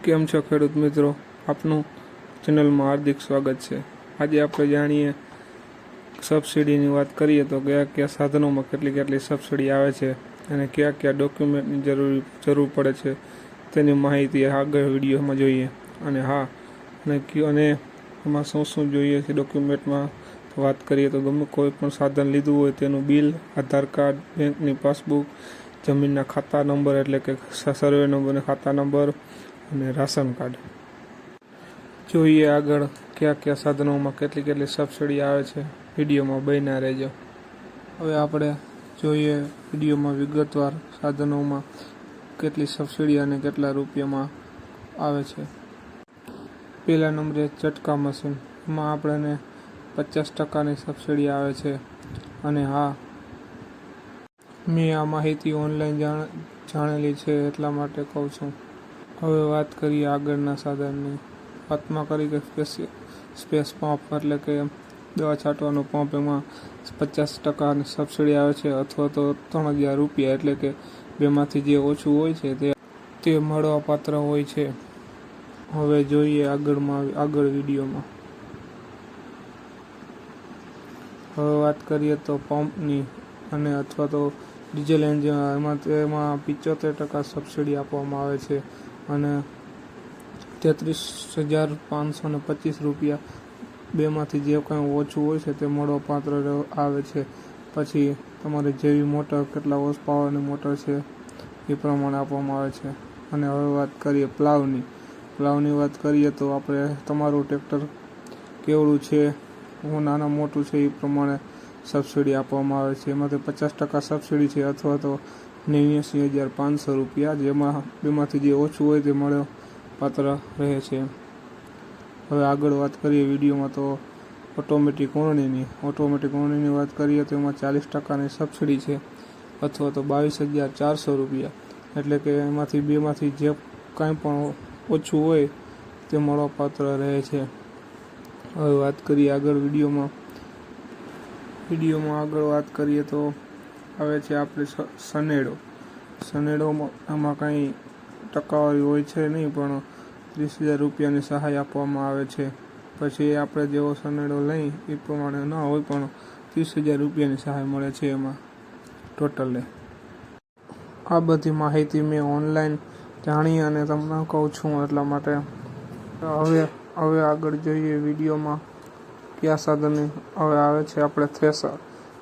કેમ છો ખેડૂત મિત્રો? આપનું ચેનલમાં હાર્દિક સ્વાગત છે. આજે આપણે જાણીએ સબસિડીની વાત કરીએ તો કયા કયા સાધનોમાં કેટલી કેટલી સબસિડી આવે છે અને કયા કયા ડોક્યુમેન્ટની જરૂર જરૂર પડે છે તેની માહિતી આગળ વિડીયોમાં જોઈએ. અને હા, અને અને એમાં શું શું જોઈએ છે ડોક્યુમેન્ટમાં? વાત કરીએ તો ગમે કોઈ પણ સાધન લીધું હોય તેનું બિલ, આધાર કાર્ડ, બેંકની પાસબુક, જમીનના ખાતા નંબર એટલે કે સર્વે નંબર અને ખાતા નંબર અને રાશન કાર્ડ. જોઈએ આગળ કયા કયા સાધનોમાં કેટલી કેટલી સબસિડી આવે છે. વિડીયોમાં બન્યા રહેજો. હવે આપણે જોઈએ વિડીયોમાં વિગતવાર સાધનોમાં કેટલી સબસિડી અને કેટલા રૂપિયામાં આવે છે. પહેલા નંબરે ચટકા મશીન. એમાં આપણને પચાસ ટકાની સબસિડી આવે છે. અને હા, મેં આ માહિતી ઓનલાઈન જાણ, જાણેલી છે એટલા માટે કહું છું. હવે વાત કરીએ આગળના સાધનની. વાતમાં કરી કે સ્પેસ સ્પેસ પંપ એટલે કે દવા છાંટવાનો પંપ એમાં પચાસ ટકાની સબસિડી આવે છે અથવા તો ત્રણ હજાર રૂપિયા એટલે કે બેમાંથી જે ઓછું હોય છે તે તે મળવા પાત્ર હોય છે. હવે જોઈએ આગળમાં, આગળ વિડીયોમાં. હવે વાત કરીએ તો પંપની અને અથવા તો ડીઝલ એન્જિન, એમાં તેમાં પિચોતેર ટકા સબસિડી આપવામાં આવે છે. અને તેત્રીસ હજાર પાંચસો ને પચીસ રૂપિયા બેમાંથી જે કાંઈ ઓછું હોય છે તે મળવા પાત્ર આવે છે. પછી તમારે જેવી મોટર, કેટલા હોર્સ પાવરની મોટર છે એ પ્રમાણે આપવામાં આવે છે. અને હવે વાત કરીએ પ્લાવની. પ્લાવની વાત કરીએ તો આપણે તમારું ટ્રેક્ટર કેવડું છે, હું નાના મોટું છે એ પ્રમાણે સબસિડી આપવામાં આવે છે. એમાંથી પચાસ ટકા સબસિડી છે અથવા તો નેવ્યાસી હજાર પાંચસો રૂપિયા જેમાં બેમાંથી જે ઓછું હોય તે મળે પાત્ર રહે છે. હવે આગળ વાત કરીએ વિડીયોમાં તો ઓટોમેટિક ઓરણીની. ઓટોમેટિક ઓરણીની વાત કરીએ તો એમાં ચાલીસ ટકાની સબસિડી છે અથવા તો બાવીસ હજાર ચારસો રૂપિયા. એટલે કે એમાંથી બેમાંથી જે કાંઈ પણ ઓછું હોય તે મળવાપાત્ર રહે છે. હવે વાત કરીએ આગળ વિડીયોમાં. વિડીયોમાં આગળ વાત કરીએ તો આવે છે આપણે સનેડો. સનેડોમાં આમાં કાંઈ ટકાવારી હોય છે નહીં, પણ ત્રીસ હજાર રૂપિયાની સહાય આપવામાં આવે છે. પછી આપણે જેવો સનેડો લઈ, એ પ્રમાણે ન હોય, પણ ત્રીસ હજાર રૂપિયાની સહાય મળે છે એમાં, ટોટલે. આ બધી માહિતી મેં ઓનલાઈન જાણી અને તમને કહું છું એટલા માટે. હવે હવે આગળ જોઈએ વિડીયોમાં. કયા સાધન હવે આવે છે? આપણે થ્રેસર.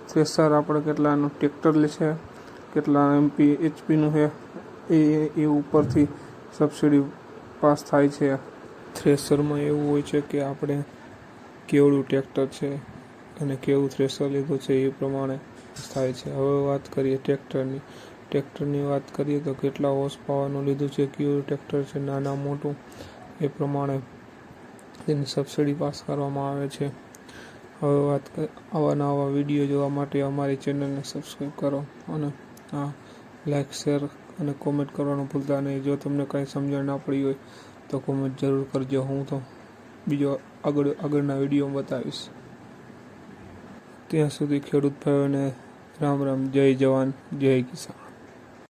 થ્રેસર આપણે કેટલાનું ટ્રેક્ટર લે છે, કેટલા એમપી એચપીનું છે, એ એ ઉપરથી સબસિડી પાસ થાય છે. થ્રેસરમાં એવું હોય છે કે આપણે કેવડું ટ્રેક્ટર છે અને કેવું થ્રેસર લીધું છે એ પ્રમાણે થાય છે. હવે વાત કરીએ ટ્રેક્ટરની. ટ્રેક્ટરની વાત કરીએ તો કેટલા હોર્સ પાવરનું લીધું છે, કેવું ટ્રેક્ટર છે, નાના મોટું એ પ્રમાણે તેની સબસિડી પાસ કરવામાં આવે છે. હવે વાત આવા નવા વીડિયો જોવા માટે અમારી ચેનલને સબસ્ક્રાઈબ કરો અને હા લાઇક શેર અને કોમેન્ટ કરવાનું ભૂલતા નહીં. જો તમને કાંઈ સમજણ ના પડી હોય તો કોમેન્ટ જરૂર કરજો. હું તો બીજો આગળ આગળના વીડિયો બતાવીશ. ત્યાં સુધી ખેડૂત ભાઈઓને રામ રામ. જય જવાન. જય કિસાન.